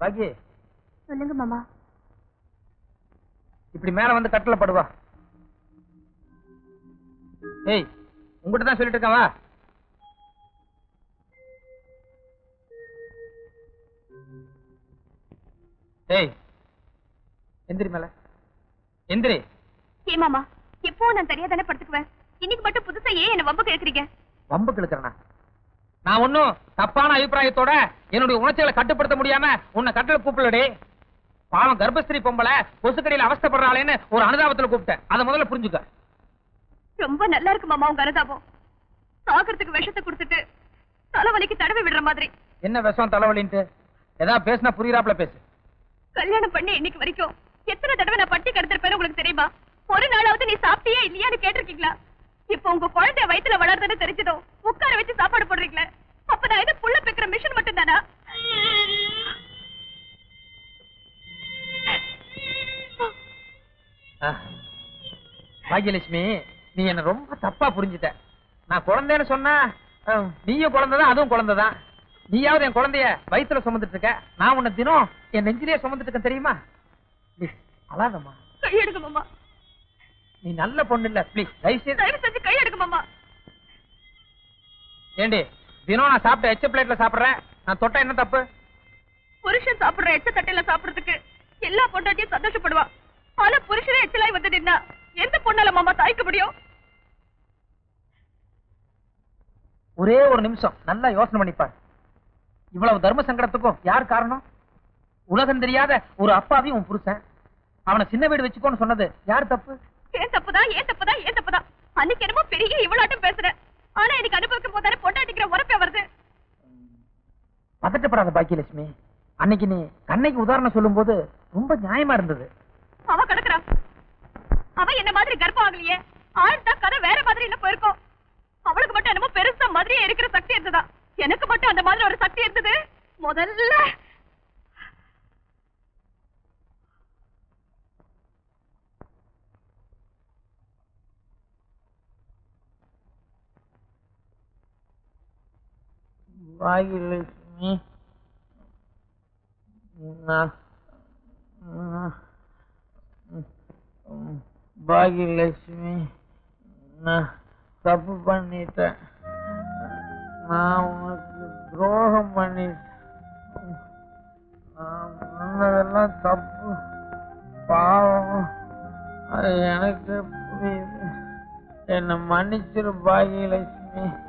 பாக்கி சொல்லுங்க மாமா. இப்படி மேல வந்து கட்டில படுவா ஏய் உங்ககிட்ட தான் சொல்லிட்டு இருக்கேன் வா. ஏய் எந்திரி மேல. எந்திரி. ஏ மாமா எப்போ நான் தனியா தானே படுத்துக்குவேன்? இன்னைக்கு மட்டும் புதுசா ஏன் என்ன வம்பு கேக்குறீங்க வம்பு கிழக்கிறனா நான் ஒன்னும் தப்பான அபிப்பிராயத்தோட என்னுடைய உணர்ச்சிகளை கட்டுப்படுத்த முடியாம உன்னை கட்டளை கூப்பிடலடி. பாவம் கர்ப்பஸ்திரி பொம்பளை கொசுக்கடியில அவஸ்தைப்படுறாளேன்னு ஒரு அனுதாபத்துல கூப்பிட்டேன். அதை முதல்ல புரிஞ்சுக்க. ரொம்ப நல்லா இருக்கு மாமா உங்க அனுதாபம். சாகிறதுக்கு விஷத்தை கொடுத்துட்டு தலைவலிக்கு தடவை விடுற மாதிரி. என்ன விஷம் தலைவலின்ட்டு? ஏதாவது பேசினா புரியுறாப்ல பேசு. கல்யாணம் பண்ணி இன்னைக்கு வரைக்கும் எத்தனை தடவை நான் பட்டி கடத்திருப்பேன்னு உங்களுக்கு தெரியுமா? ஒரு நாளாவது நீ சாப்பிட்டியே இல்லையான்னு கேட்டிருக்கீங்களா? இப்ப உங்க குழந்தைய வயித்துல வளர்றதுன்னு தெரிஞ்சதும் உட்கார வச்சு சாப்பாடு போடுறீங்களே? அப்ப நான் என்ன புள்ள பெக்கிற மிஷின் மட்டும் தானா. பாக்யலட்சுமி நீ என்ன ரொம்ப தப்பா புரிஞ்சுட்ட. நான் குழந்தைன்னு சொன்னா நீயும் குழந்தைதான் அதுவும் குழந்தைதான். நீயாவது என் குழந்தைய வயித்துல சுமந்துட்டு இருக்க. நான் உன்னை தினம் என் நெஞ்சிலேயே சுமந்துட்டு இருக்கேன் தெரியுமா? அழாதம்மா. கையெடுக்க மாமா. நீ நல்ல பொண்ணு இல்ல ப்ளீஸ் தயவு செஞ்சு கையெடுக்க மாமா. ஏண்டி தினம் நான் சாப்பிட்ட எச்ச பிளேட்ல சாப்பிடுறேன். நான் தொட்டா என்ன தப்பு? புருஷன் சாப்பிடுற எச்ச தட்டையில சாப்பிடுறதுக்கு எல்லா பொண்டாட்டியும் சந்தோஷப்படுவா. ஆனா புருஷனே எச்சலாய் வந்து நின்னா எந்த பொண்ணால மாமா தாய்க்க முடியும்? ஒரே ஒரு நிமிஷம் நல்லா யோசனை பண்ணிப்பார். இவ்வளவு தர்ம சங்கடத்துக்கும் யார் காரணம்? உலகம் தெரியாத ஒரு அப்பாவையும் உன் புருஷன். அவனை சின்ன வீடு வச்சுக்கோன்னு சொன்னது யார் தப்பு? ஏன் தப்புதான் ஏன் தப்புதான் ஏன் தப்புதான் அன்னைக்கு என்னமோ பெரிய இவ்வளாட்டம் பேசுறேன் ஆனா எனக்கு அனுபவிக்கும் போதானே பொண்டாட்டிக்கிற உரப்பே வருது. பதட்டப்படாத பாக்கியலட்சுமி. அன்னைக்கு நீ கண்ணைக்கு உதாரணம் சொல்லும்போது ரொம்ப நியாயமா இருந்தது. அவ கிடக்குறா. அவ என்ன மாதிரி கர்ப்பம் ஆகலையே? ஆழ்ந்தா கதை வேற மாதிரி என்ன போயிருக்கோம். அவளுக்கு மட்டும் என்னமோ பெருசா மாதிரியே இருக்கிற சக்தி இருந்ததா? எனக்கு மட்டும் அந்த மாதிரி ஒரு சக்தி இருந்தது? முதல்ல பாகியலட்சுமி நான் பாகியலட்சுமி நான் தப்பு பண்ணிட்டேன். நான் உனக்கு துரோகம் பண்ணிட்டேன். நான் பண்ணதெல்லாம் தப்பு. பாவம். அது எனக்கு புரியுது. என்னை மன்னிச்சிரு பாகியலட்சுமி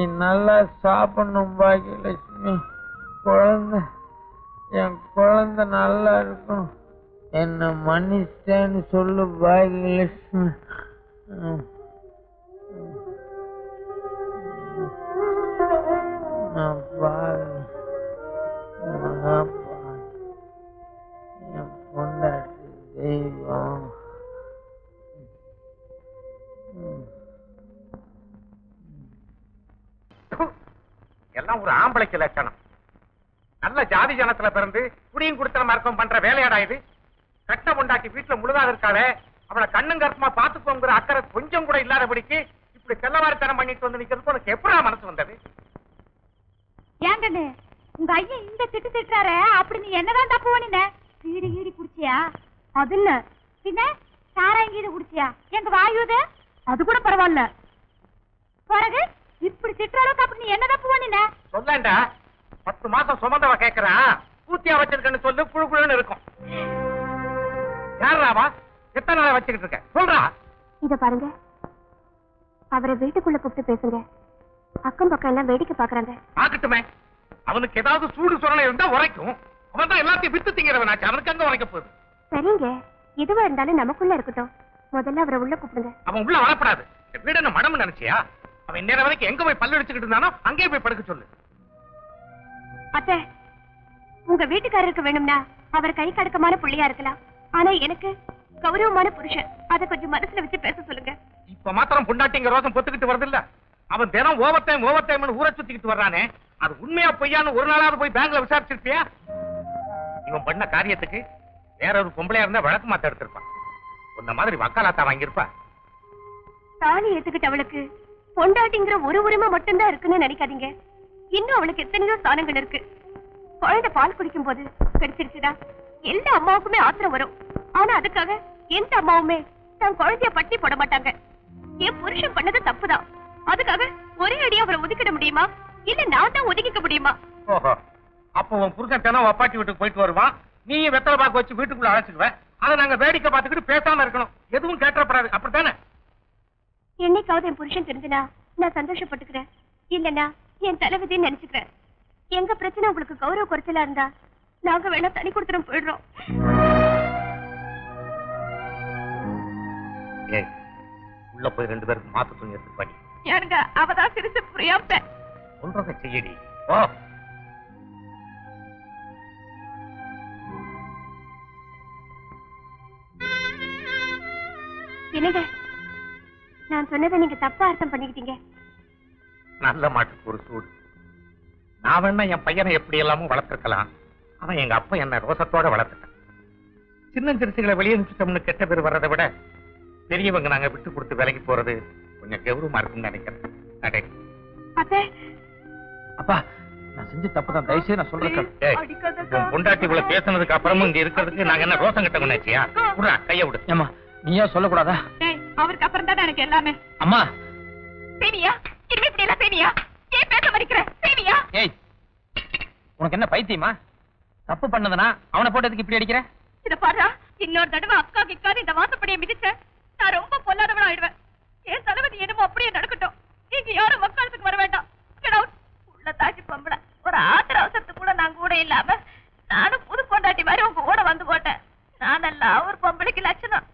நீ நல்லா சாப்பிடணும் பாக்கியலட்சுமி குழந்தை என் குழந்தை நல்லா இருக்கும். என்னை மன்னிச்சேன்னு சொல்லு பாக்கியலட்சுமி நான் பா தான் ஒரு ஆம்பளைக்கு லட்சணம் நல்ல ஜாதி ஜனத்துல பிறந்து குடியும் குடுத்தன மறக்கம் பண்ற வேலையாடா இது. கட்ட உண்டாக்கி வீட்டுல முழுதாக இருக்காளே அவளை கண்ணும் கருத்துமா பாத்துக்கோங்கிற அக்கறை கொஞ்சம் கூட இல்லாதபடிக்கு இப்படி செல்லவாரித்தனம் பண்ணிட்டு வந்து நிக்கிறதுக்கு உனக்கு எப்படா மனசு வந்தது? ஏங்கண்ணு உங்க ஐயன் இந்த திட்டு திட்டுறாரு அப்படி நீ என்னதான் தப்பு பண்ணின வீடு கீடி குடிச்சியா? அது இல்ல. பின்ன சாராயம் குடிச்சியா? எங்க வாயுது அது கூட பரவாயில்ல. பிறகு? இப்படி திட்டுற அளவுக்கு அப்படி நீ என்ன தப்பு பண்ணின சொல்லேன்டா பத்து மாசம் சுமந்தவ கேக்குறான் பூத்தியா வச்சிருக்கேன்னு சொல்லு குழு குழுன்னு இருக்கும். யாராவா எத்தனை நாளா வச்சுக்கிட்டு இருக்க? சொல்றா. இத பாருங்க. அவரை வீட்டுக்குள்ள கூப்பிட்டு பேசுங்க. அக்கம் பக்கம் எல்லாம் வேடிக்கை பாக்குறாங்க. ஆகட்டுமே அவனுக்கு ஏதாவது சூடு சொரணை இருந்தா உரைக்கும். அவன் தான் எல்லாத்தையும் வித்து திங்கிறவனாச்சு அவனுக்கு அங்க உரைக்க போகுது? சரிங்க. எதுவா இருந்தாலும் நமக்குள்ள இருக்கட்டும். முதல்ல அவரை உள்ள கூப்பிடுங்க. அவன் உள்ள வரப்படாது வீடு என்ன நினைச்சியா? அவன் நேரம் வரைக்கும் எங்க போய் பல்லு அடிச்சுக்கிட்டு இருந்தானோ அங்கேயே போய் படுக்க சொல்லு. அத்தை உங்க வீட்டுக்காரருக்கு வேணும்னா அவர் கை கடக்கமான புள்ளியா இருக்கலாம். ஆனா எனக்கு கௌரவமான புருஷன். அத கொஞ்சம் மனசுல வச்சு பேச சொல்லுங்க. இப்ப மாத்திரம் பொண்டாட்டிங்க ரோசம் பொத்துக்கிட்டு வருது இல்ல அவன் தினம் ஓவர் டைம் ஓவர் டைம் ஊரை சுத்திக்கிட்டு வர்றானே. அது உண்மையா பொய்யான்னு ஒரு நாளாவது போய் பேங்க்ல விசாரிச்சிருப்பியா? இவன் பண்ண காரியத்துக்கு வேற ஒரு பொம்பளையா இருந்தா வழக்கு மாத்த எடுத்திருப்பான். உன்ன மாதிரி வக்காலாத்தா வாங்கியிருப்பா. தாலி ஏத்துக்கிட்ட அவளுக்கு பொண்டாட்டிங்கிற ஒரு உரிமை மட்டும்தான் இருக்குன்னு நினைக்காதீங்க. இன்னும் அவளுக்கு எத்தனையோ ஸ்தானங்கள் இருக்கு. குழந்தை பால் குடிக்கும் போது கிடைச்சிருச்சுடா. எல்லா அம்மாவுக்குமே ஆத்திரம் வரும். ஆனா அதுக்காக எந்த அம்மாவுமே தன் குழந்தைய பட்டி போட மாட்டாங்க. என் புருஷன் பண்ணது தப்புதான். அதுக்காக ஒரே அடியா அவரை ஒதுக்கிட முடியுமா? இல்ல நான் தான் ஒதுக்கிக்க முடியுமா? ஓஹோ. அப்போ உன் புருஷன் தினம் அப்பாட்டி வீட்டுக்கு போயிட்டு வருவான். நீ வெத்தலை பாக்கு வச்சு வீட்டுக்குள்ள அழைச்சிக்குவ அதை நாங்க வேடிக்கை பார்த்துக்கிட்டு பேசாம இருக்கணும். எதுவும் கேட்டப்படாது அப்படித்தானே? என்னைக்காவது என் புருஷன் தெரிஞ்சுனா நான் சந்தோஷப்பட்டுக்கிறேன். இல்லனா என் தலைவிதின்னு நினைச்சுக்கிறேன். எங்க பிரச்சனை உங்களுக்கு கௌரவ குறைச்சலா இருந்தா நாங்க வேணா தனி கொடுத்துரும் போயிடுறோம். உள்ள போய் ரெண்டு பேருக்கு மாத்து துணி எடுத்து படி யாருங்க? அவதான் சிரிச்சு புரியாம. சொல்றதை செய்யடி. ஓ என்னங்க? நான் சொன்னதை நீங்க தப்பா அர்த்தம் பண்ணிக்கிட்டீங்க. நல்ல மாட்டுக்கு ஒரு சூடு. நான் வேணா என் பையனை எப்படி எல்லாமும் வளர்த்திருக்கலாம். ஆனா எங்க அப்பா என்ன ரோசத்தோட வளர்த்துட்டேன் சின்ன சிறுசுகளை வெளியே அனுப்பிச்சிட்டோம்னு கெட்ட பேர் வர்றதை விட பெரியவங்க நாங்க விட்டு கொடுத்து விலைக்கு போறது கொஞ்சம் கௌரவமா இருக்கும்னு நினைக்கிறேன். அப்பா. நான் செஞ்ச தப்பு தான் தயவுசெய்து நான் சொல்றேன் பொண்டாட்டி இவ்வளவு பேசுனதுக்கு அப்புறமும் இங்க இருக்கிறதுக்கு நாங்க என்ன ரோசம் கிட்ட கொண்டாச்சியா கைய விடு. ஏமா நீயா சொல்லக்கூடாதா? அவருக்கு அப்புறம் தான் எனக்கு எல்லாமே? அம்மா. சேனியா இனிமே இப்படி எல்லாம் சேனியா ஏன் பேச மறிக்கிற? சேனியா ஏய் உனக்கு என்ன பைத்தியமா? தப்பு பண்ணதுனா அவனை போட்டதுக்கு இப்படி அடிக்கிற? இத பாரு இன்னொரு தடவை அக்கா கிக்காது இந்த வாசப்படியை மிதிச்ச நான் ரொம்ப பொல்லாதவனா ஆயிடுவேன். என் தளபதி என்னமோ அப்படியே நடக்கட்டும். நீங்க யாரும் வக்காலத்துக்கு வர வேண்டாம். உள்ள தாச்சி பொம்பளை. ஒரு ஆத்திர அவசரத்துக்கு கூட நான் கூட இல்லாம நானும் புது பொண்டாட்டி மாதிரி உங்க கூட வந்து போட்டேன். நானெல்லாம் ஒரு பொம்பளைக்கு லட்சணம்.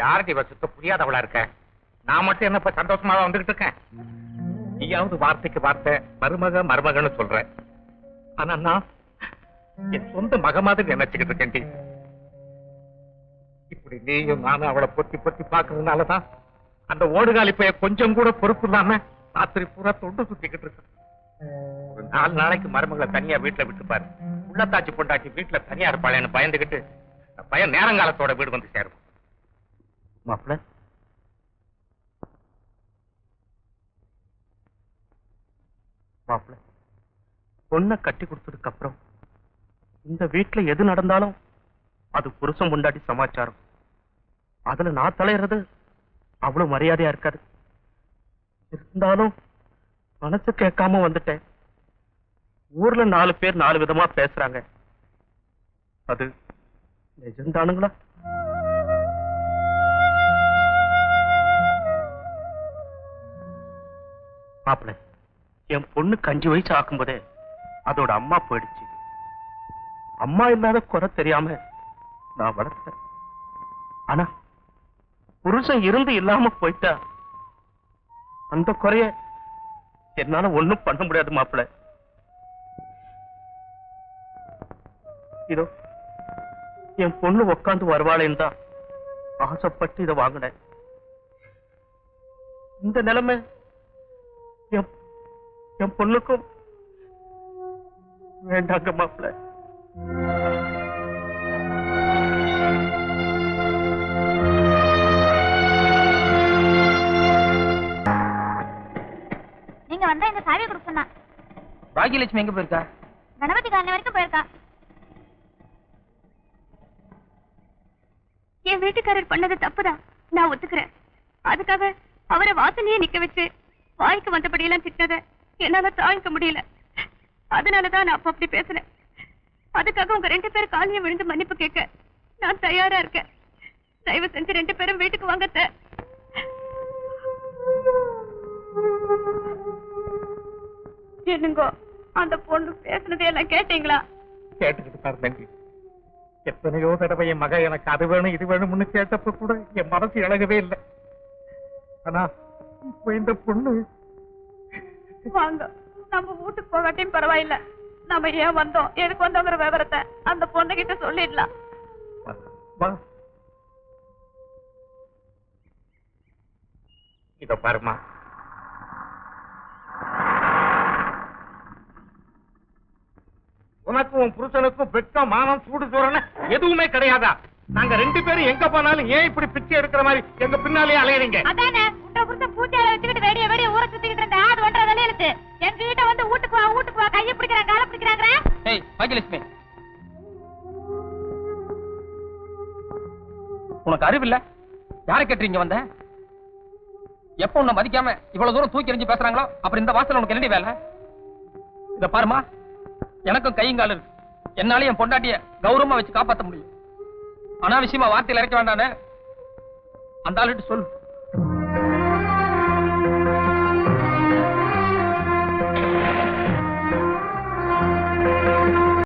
யாருக்கு இவ சுத்த புரியாதவளா இருக்க? நான் மட்டும் என்ன இப்ப சந்தோஷமா வந்துகிட்டு இருக்கேன்? நீயாவது வார்த்தைக்கு வார்த்தை மருமக மருமகன்னு சொல்ற. ஆனா நான் என் சொந்த மக மாதிரி நினைச்சுக்கிட்டு இருக்கேன் இப்படி நீயும் நானும் அவளை பொத்தி பொத்தி பாக்குறதுனாலதான் அந்த ஓடுகாலி பைய கொஞ்சம் கூட பொறுப்பு இல்லாம ராத்திரி பூரா தொண்டு சுத்திக்கிட்டு இருக்கு ஒரு நாலு நாளைக்கு மருமகளை தனியா வீட்டுல விட்டு பாரு. உள்ளத்தாச்சி பொண்டாச்சி வீட்டுல தனியா இருப்பாளேன்னு பயந்துகிட்டு பையன் நேரங்காலத்தோட வீடு வந்து சேரும் மாப்பிள்ள. மாப்பிள்ள பொண்ணை கட்டி கொடுத்ததுக்கு அப்புறம் இந்த வீட்டுல எது நடந்தாலும் அது புருஷம் முண்டாட்டி சமாச்சாரம். அதுல நான் தலையிறது அவ்வளவு மரியாதையா இருக்காது. இருந்தாலும் மனசு கேட்காம வந்துட்டேன். ஊர்ல நாலு பேர் நாலு விதமா பேசுறாங்க. அது நிஜம்தானுங்களா? மாப்பிள்ள என் பொண்ணு கஞ்சி வயசு ஆக்கும்போதே அதோட அம்மா போயிடுச்சு. அம்மா இல்லாத குறை தெரியாம நான் வளர்த்தேன். ஆனா புருஷன் இருந்து இல்லாம போயிட்டா அந்த குறைய என்னால ஒண்ணும் பண்ண முடியாது மாப்பிள்ள இதோ என் பொண்ணு உக்காந்து வருவாளேன்னு தான் ஆசைப்பட்டு இதை வாங்கினேன். இந்த நிலைமை என் பொண்ணுக்கும் வேண்டாங்க மாப்பிள்ள. நீங்க வந்தா இந்த சாவியை கொடுக்க சொன்னா. பாக்கியலட்சுமி எங்க போயிருக்கா? கணபதி காலனி வரைக்கும் போயிருக்கா. என் வீட்டுக்காரர் பண்ணது தப்புதான். நான் ஒத்துக்கிறேன். அதுக்காக அவரை வாசனையே நிக்க வச்சு வாய்க்கு வந்தபடியெல்லாம் திட்டத என்னால தாங்கிக்க முடியல. அதனாலதான் நான் அப்ப அப்படி பேசினேன். அதுக்காக உங்க ரெண்டு பேரும் காலையும் விழுந்து மன்னிப்பு கேட்க நான் தயாரா இருக்கேன். தயவு செஞ்சு ரெண்டு பேரும் வீட்டுக்கு வாங்க என்னங்கோ அந்த பொண்ணு பேசுனதே எல்லாம் கேட்டீங்களா? கேட்டுக்கிட்டு தான் தம்பி எத்தனையோ தடவை என் மக எனக்கு அது வேணும் இது வேணும்னு கேட்டப்ப கூட என் மனசு இழகவே இல்லை. ஆனா இப்ப இந்த பொண்ணு வாங்க. நம்ம வீட்டுக்கு போகாட்டியும் பரவாயில்ல. நம்ம ஏன் வந்தோம்? எதுக்கு வந்தோங்கிற விவரத்தை அந்த பொண்ணு கிட்ட சொல்லிடலாம். வா. இத பாருமா உனக்கும் உன் புருஷனுக்கும் வெட்கம் மானம் சூடு சோறன எதுவுமே கிடையாதா? நாங்க ரெண்டு பேரும் எங்க போனாலும் ஏன் இப்படி பிச்சை எடுக்கிற மாதிரி எங்க பின்னாலேயே அலையறீங்க? அதானே? புருஷன் பூஜையில வச்சுக்கிட்டு வெடிய வெடிய ஊற சுத்திக்கிட்டு இருந்தா அது ஒன்றரை தலையெழுத்து எங்க கிட்ட வந்து வீட்டுக்கு வா வீட்டுக்கு வா கையை பிடிக்கிறான் காலை பிடிக்கிறாங்க ஏய் பாக்கியலட்சுமி. உனக்கு அறிவு இல்ல? யாரை கேட்டுறீங்க வந்த? எப்ப உன்னை மதிக்காம இவ்வளவு தூரம் தூக்கி எறிஞ்சு பேசுறாங்களோ அப்புறம் இந்த வாசல் உனக்கு என்னடி வேலை? இத பாருமா எனக்கும் கையும் இருக்கு. என்னால என் பொண்டாட்டிய கௌரவமா வச்சு காப்பாத்த முடியும் ஆனா விஷயமா வார்த்தையில் இறக்க வேண்டானே அந்த ஆளுட்டு சொல்லு.